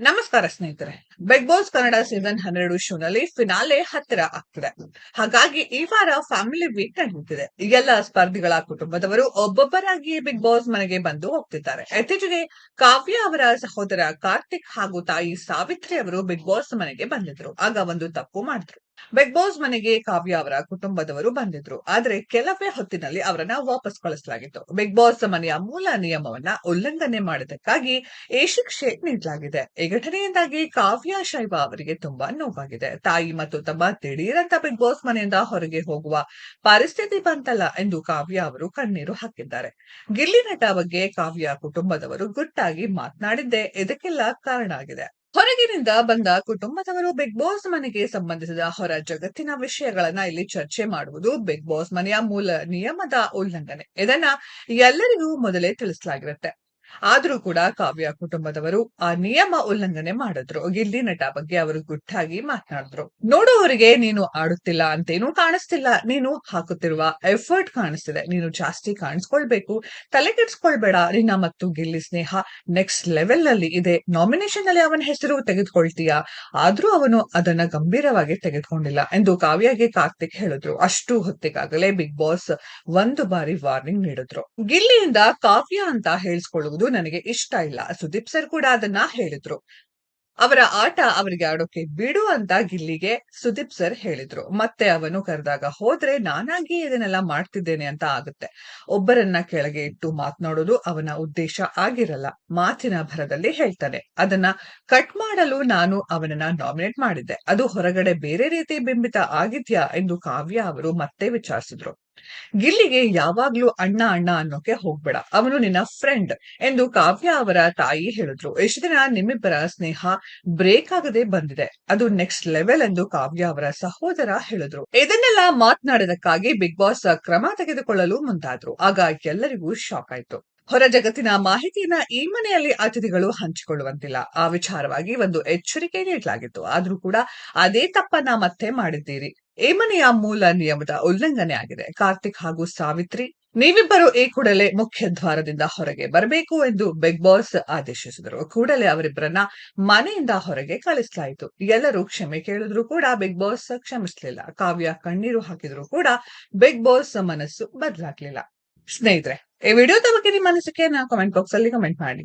ನಮಸ್ಕಾರ ಸ್ನೇಹಿತರೆ big boss Kannada season ಹನ್ನೆರಡು ಶೋನಲ್ಲಿ ಫಿನಾಲೆ ಹತ್ತಿರ ಆಗ್ತಿದೆ. ಹಾಗಾಗಿ ಈ ವಾರ ಫ್ಯಾಮಿಲಿ ವೀಕ್ ನಡೆಯುತ್ತಿದೆ ಎಲ್ಲ ಸ್ಪರ್ಧಿಗಳ ಕುಟುಂಬದವರು ಒಬ್ಬೊಬ್ಬರಾಗಿ ಬಿಗ್ ಬಾಸ್ ಮನೆಗೆ ಬಂದು ಹೋಗ್ತಿದ್ದಾರೆ. ಇತ್ತೀಚೆಗೆ ಕಾವ್ಯ ಅವರ ಸಹೋದರ ಕಾರ್ತಿಕ್ ಹಾಗೂ ತಾಯಿ ಸಾವಿತ್ರಿ ಅವರು ಬಿಗ್ ಬಾಸ್ ಮನೆಗೆ ಬಂದಿದ್ರು. ಆಗ ಒಂದು ತಪ್ಪು ಮಾಡಿದ್ರು. ಬಿಗ್ ಬಾಸ್ ಮನೆಗೆ ಕಾವ್ಯ ಅವರ ಕುಟುಂಬದವರು ಬಂದಿದ್ರು. ಆದ್ರೆ ಕೆಲವೇ ಹೊತ್ತಿನಲ್ಲಿ ಅವರನ್ನ ವಾಪಸ್ ಕಳಿಸಲಾಗಿತ್ತು. ಬಿಗ್ ಬಾಸ್ ಮನೆಯ ಮೂಲ ನಿಯಮವನ್ನ ಉಲ್ಲಂಘನೆ ಮಾಡಿದ್ದಕ್ಕಾಗಿ ಈ ಶಿಕ್ಷೆ ನೀಡಲಾಗಿದೆ. ಈ ಘಟನೆಯಿಂದಾಗಿ ಕಾವ್ಯ ಶೈವ ಅವರಿಗೆ ತುಂಬಾ ನೋವಾಗಿದೆ. ತಾಯಿ ಮತ್ತು ತಮ್ಮ ದಿಢೀರಂತ ಬಿಗ್ ಬಾಸ್ ಮನೆಯಿಂದ ಹೊರಗೆ ಹೋಗುವ ಪರಿಸ್ಥಿತಿ ಬಂತಲ್ಲ ಎಂದು ಕಾವ್ಯ ಅವರು ಕಣ್ಣೀರು ಹಾಕಿದ್ದಾರೆ. ಗಿಲ್ಲಿ ನಟ ಬಗ್ಗೆ ಕಾವ್ಯ ಕುಟುಂಬದವರು ಗುಟ್ಟಾಗಿ ಮಾತನಾಡಿದ್ದೇ ಇದಕ್ಕೆಲ್ಲ ಕಾರಣ ಆಗಿದೆ. ಹೊರಗಿನಿಂದ ಬಂದ ಕುಟುಂಬದವರು ಬಿಗ್ ಬಾಸ್ ಮನೆಗೆ ಸಂಬಂಧಿಸಿದ ಹೊರ ಜಗತ್ತಿನ ವಿಷಯಗಳನ್ನ ಇಲ್ಲಿ ಚರ್ಚೆ ಮಾಡುವುದು ಬಿಗ್ ಬಾಸ್ ಮನೆಯ ಮೂಲ ನಿಯಮದ ಉಲ್ಲಂಘನೆ. ಇದನ್ನ ಎಲ್ಲರಿಗೂ ಮೊದಲೇ ತಿಳಿಸಲಾಗಿರುತ್ತೆ. ಆದ್ರೂ ಕೂಡ ಕಾವ್ಯ ಕುಟುಂಬದವರು ಆ ನಿಯಮ ಉಲ್ಲಂಘನೆ ಮಾಡಿದ್ರು. ಗಿಲ್ಲಿ ನಟ ಬಗ್ಗೆ ಅವರು ಗುಟ್ಟಾಗಿ ಮಾತನಾಡಿದ್ರು. ನೋಡುವವರಿಗೆ ನೀನು ಆಡುತ್ತಿಲ್ಲ ಅಂತೇನು ಕಾಣಿಸ್ತಿಲ್ಲ. ನೀನು ಹಾಕುತ್ತಿರುವ ಎಫರ್ಟ್ ಕಾಣಿಸ್ತಿದೆ. ನೀನು ಜಾಸ್ತಿ ಕಾಣಿಸ್ಕೊಳ್ಬೇಕು. ತಲೆ ಕೆಡ್ಸ್ಕೊಳ್ಬೇಡ. ನಿನ್ನ ಮತ್ತು ಗಿಲ್ಲಿ ಸ್ನೇಹ ನೆಕ್ಸ್ಟ್ ಲೆವೆಲ್ನಲ್ಲಿ ಇದೆ. ನಾಮಿನೇಷನ್ ಅಲ್ಲಿ ಅವನ ಹೆಸರು ತೆಗೆದುಕೊಳ್ತೀಯಾ? ಆದ್ರೂ ಅವನು ಅದನ್ನ ಗಂಭೀರವಾಗಿ ತೆಗೆದುಕೊಂಡಿಲ್ಲ ಎಂದು ಕಾವ್ಯಗೆ ಕಾರ್ತಿಕ್ ಹೇಳಿದ್ರು. ಅಷ್ಟು ಹೊತ್ತಿಗಾಗಲೇ ಬಿಗ್ ಬಾಸ್ ಒಂದು ಬಾರಿ ವಾರ್ನಿಂಗ್ ನೀಡಿದ್ರು. ಗಿಲ್ಲಿಯಿಂದ ಕಾವ್ಯ ಅಂತ ಹೇಳಿಸ್ಕೊಳ್ಳುವುದು ನನಗೆ ಇಷ್ಟ ಇಲ್ಲ. ಸುದೀಪ್ ಸರ್ ಕೂಡ ಅದನ್ನ ಹೇಳಿದ್ರು. ಅವರ ಆಟ ಅವರಿಗೆ ಆಡೋಕೆ ಬಿಡು ಅಂತ ಗಿಲ್ಲಿಗೆ ಸುದೀಪ್ ಸರ್ ಹೇಳಿದ್ರು. ಮತ್ತೆ ಅವನು ಕರೆದಾಗ, ಹೋದ್ರೆ ನಾನಾಗಿ ಇದನ್ನೆಲ್ಲ ಮಾಡ್ತಿದ್ದೇನೆ ಅಂತ ಆಗುತ್ತೆ. ಒಬ್ಬರನ್ನ ಕೆಳಗೆ ಇಟ್ಟು ಮಾತನಾಡೋದು ಅವನ ಉದ್ದೇಶ ಆಗಿರಲ್ಲ. ಮಾತಿನ ಭರದಲ್ಲಿ ಹೇಳ್ತಾನೆ. ಅದನ್ನ ಕಟ್ ಮಾಡಲು ನಾನು ಅವನನ್ನ ನಾಮಿನೇಟ್ ಮಾಡಿದ್ದೆ. ಅದು ಹೊರಗಡೆ ಬೇರೆ ರೀತಿ ಬಿಂಬಿತ ಆಗಿದ್ಯಾ? ಎಂದು ಕಾವ್ಯ ಅವರು ಮತ್ತೆ ವಿಚಾರಿಸಿದ್ರು. ಗಿಲ್ಲಿಗೆ ಯಾವಾಗ್ಲೂ ಅಣ್ಣ ಅಣ್ಣ ಅನ್ನೋಕೆ ಹೋಗ್ಬೇಡ. ಅವನು ನಿನ್ನ ಫ್ರೆಂಡ್ ಎಂದು ಕಾವ್ಯ ಅವರ ತಾಯಿ ಹೇಳಿದ್ರು. ಎಷ್ಟು ದಿನ ನಿಮ್ಮಿಬ್ಬರ ಸ್ನೇಹ ಬ್ರೇಕ್ ಆಗದೆ ಬಂದಿದೆ. ಅದು ನೆಕ್ಸ್ಟ್ ಲೆವೆಲ್ ಎಂದು ಕಾವ್ಯ ಅವರ ಸಹೋದರ ಹೇಳಿದ್ರು. ಇದನ್ನೆಲ್ಲ ಮಾತನಾಡಿದಕ್ಕಾಗಿ ಬಿಗ್ ಬಾಸ್ ಕ್ರಮ ತೆಗೆದುಕೊಳ್ಳಲು ಮುಂದಾದ್ರು. ಆಗ ಎಲ್ಲರಿಗೂ ಶಾಕ್ ಆಯ್ತು. ಹೊರ ಜಗತ್ತಿನ ಮಾಹಿತಿಯನ್ನ ಈ ಮನೆಯಲ್ಲಿ ಅತಿಥಿಗಳು ಹಂಚಿಕೊಳ್ಳುವಂತಿಲ್ಲ. ಆ ವಿಚಾರವಾಗಿ ಒಂದು ಎಚ್ಚರಿಕೆ ನೀಡಲಾಗಿತ್ತು. ಆದ್ರೂ ಕೂಡ ಅದೇ ತಪ್ಪನ್ನ ಮತ್ತೆ ಮಾಡಿದ್ದೀರಿ. ಈ ಮನೆಯ ಮೂಲ ನಿಯಮದ ಉಲ್ಲಂಘನೆ ಆಗಿದೆ. ಕಾರ್ತಿಕ್ ಹಾಗೂ ಸಾವಿತ್ರಿ, ನೀವಿಬ್ಬರು ಈ ಕೂಡಲೇ ಮುಖ್ಯ ದ್ವಾರದಿಂದ ಹೊರಗೆ ಬರಬೇಕು ಎಂದು ಬಿಗ್ ಬಾಸ್ ಆದೇಶಿಸಿದರು. ಕೂಡಲೇ ಅವರಿಬ್ಬರನ್ನ ಮನೆಯಿಂದ ಹೊರಗೆ ಕಳಿಸಲಾಯಿತು. ಎಲ್ಲರೂ ಕ್ಷಮೆ ಕೇಳಿದ್ರು ಕೂಡ ಬಿಗ್ ಬಾಸ್ ಕ್ಷಮಿಸಲಿಲ್ಲ. ಕಾವ್ಯ ಕಣ್ಣೀರು ಹಾಕಿದ್ರು ಕೂಡ ಬಿಗ್ ಬಾಸ್ ಮನಸ್ಸು ಬದಲಾಗ್ಲಿಲ್ಲ. ಸ್ನೇಹಿತರೆ, ಈ ವಿಡಿಯೋದ ಬಗ್ಗೆ ನಿಮ್ಮ ಅನಿಸಿಕೆಯನ್ನ ಕಾಮೆಂಟ್ ಬಾಕ್ಸ್ ಅಲ್ಲಿ ಕಮೆಂಟ್ ಮಾಡಿ.